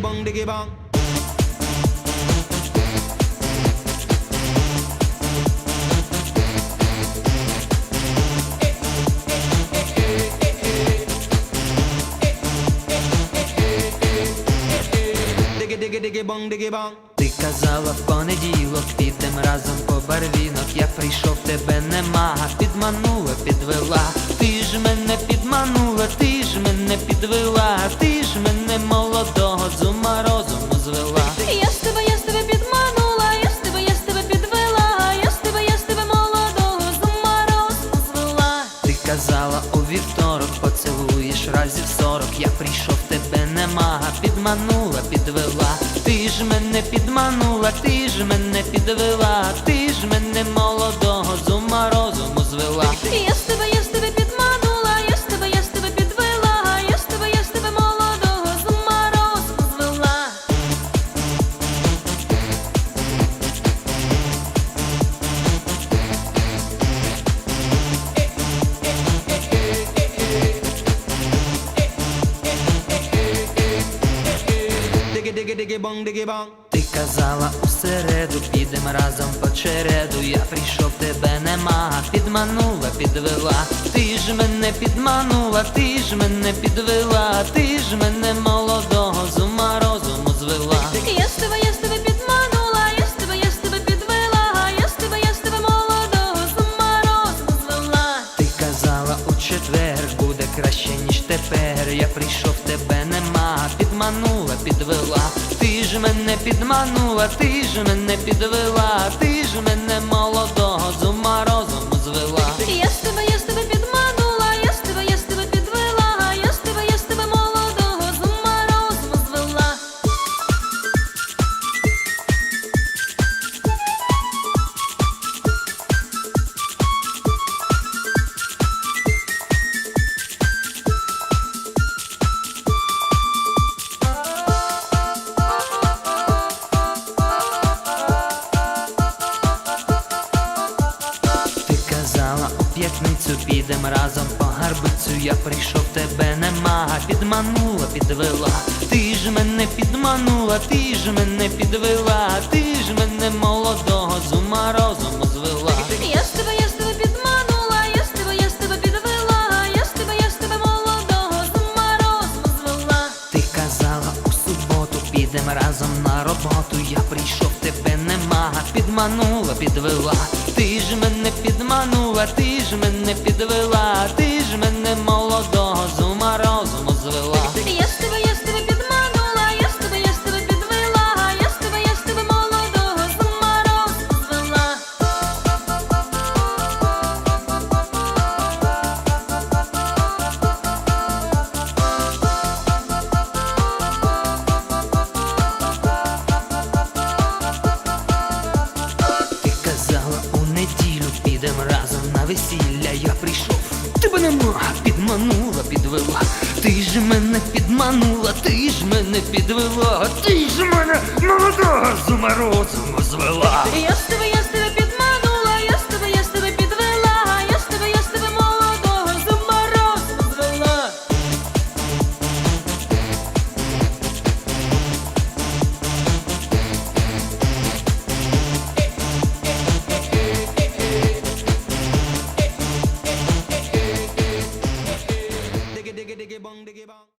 bong diggy bong. Diggy diggy diggy bong diggy bong. Ти казала в понеділок, підем разом по барвінок. Я прийшов, тебе нема, підманула, підвела. Ти ж мене підманула, ти ж мене підвела, ти казала у вівторок, поцілуєш разів сорок. Я прийшов, тебе нема, підманула, підвела. Ти ж мене підманула, ти ж мене підвела, ти Diggy diggy bong diggy bong. Ти казала у середу, підем разом по череду. Я прийшов, тебе нема, підманула, підвела. Ти ж мене підманула, ти ж мене підвела, ти ж мене молодого з ума розуму звела. Я з тебе, я з тебе підманула, я з тебе, я з тебе підвела, я з тебе, я з тебе молодого з ума розуму звела. Ти казала у четвер, буде краще, ніж тепер. Я прийшов, підманула, підвела. Ти ж мене підманула, ти ж мене підвела, ти ж мене молодого з підем разом по гарбицю. Я прийшов, тебе нема, підманула, підвела. Ти ж мене підманула, ти ж мене підвела, ти ж мене молодого з ума розуму роботу. Я прийшов, тебе нема, підманула, підвела. Ти ж мене підманула, ти ж мене підвела, ти ж мене молодого неділю підем разом на весілля. Я прийшов, тебе нема, підманула, підвела. Ти ж мене підманула, ти ж мене підвела, ти ж мене молодого з розуму звела. Я з